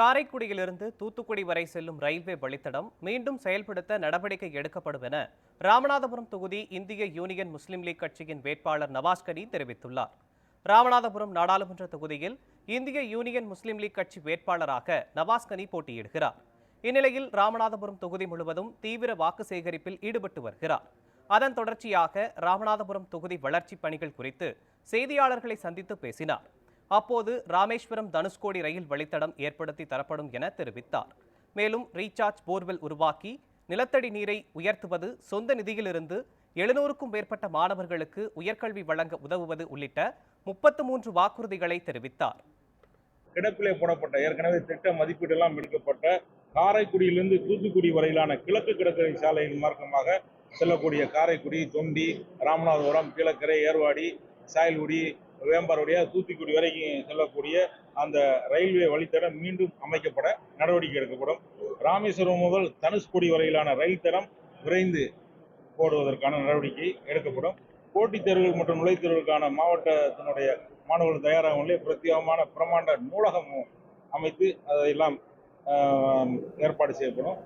காரைக்குடியிலிருந்து தூத்துக்குடி வரை செல்லும் ரயில்வே வழித்தடம் மீண்டும் செயல்படுத்த நடவடிக்கை எடுக்கப்படும் என ராமநாதபுரம் தொகுதி இந்திய யூனியன் முஸ்லீம் லீக் கட்சியின் வேட்பாளர் நவாஸ்கனி தெரிவித்துள்ளார். ராமநாதபுரம் நாடாளுமன்ற தொகுதியில் இந்திய யூனியன் முஸ்லீம் லீக் கட்சி வேட்பாளராக நவாஸ்கனி போட்டியிடுகிறார். இந்நிலையில் ராமநாதபுரம் தொகுதி முழுவதும் தீவிர வாக்கு சேகரிப்பில் ஈடுபட்டு வருகிறார். அதன் தொடர்ச்சியாக ராமநாதபுரம் தொகுதி வளர்ச்சிப் பணிகள் குறித்து செய்தியாளர்களை சந்தித்து பேசினார். அப்போது ராமேஸ்வரம் தனுஷ்கோடி ரயில் வழித்தடம் ஏற்படுத்தி தரப்படும் என தெரிவித்தார். மேலும் ரீசார்ஜ் போர்வெல் உருவாக்கி நிலத்தடி நீரை உயர்த்துவது சொந்த நிதியிலிருந்து எழுநூறுக்கும் மேற்பட்ட மாணவர்களுக்கு உயர்கல்வி வழங்க உதவுவது உள்ளிட்ட முப்பத்து மூன்று வாக்குறுதிகளை தெரிவித்தார். கிடப்பிலே போடப்பட்ட ஏற்கனவே திட்ட மதிப்பீடெல்லாம் எடுக்கப்பட்ட காரைக்குடியிலிருந்து தூத்துக்குடி வரையிலான கிழக்கு கிடக்கரை சாலையின் மார்க்கமாக செல்லக்கூடிய காரைக்குடி தொண்டி ராமநாதபுரம் கீழக்கரை ஏர்வாடி சாயல்குடி வேம்பார் தூத்துக்குடி வரைக்கும் செல்லக்கூடிய அந்த ரயில்வே வழித்தடம் மீண்டும் அமைக்கப்பட நடவடிக்கை எடுக்கப்படும். ராமேஸ்வரம் முதல் தனுஷ்கோடி வரையிலான ரயில் தடம் விரைந்து போடுவதற்கான நடவடிக்கை எடுக்கப்படும். போட்டித் தேர்வுகள் மற்றும் நுழைவுத் மாவட்டத்தினுடைய மாணவர்கள் தயாராகும் நிலையில் பிரத்யேகமான பிரமாண்ட நூலகமும் அமைத்து அதையெல்லாம் ஏற்பாடு செய்யப்படும்.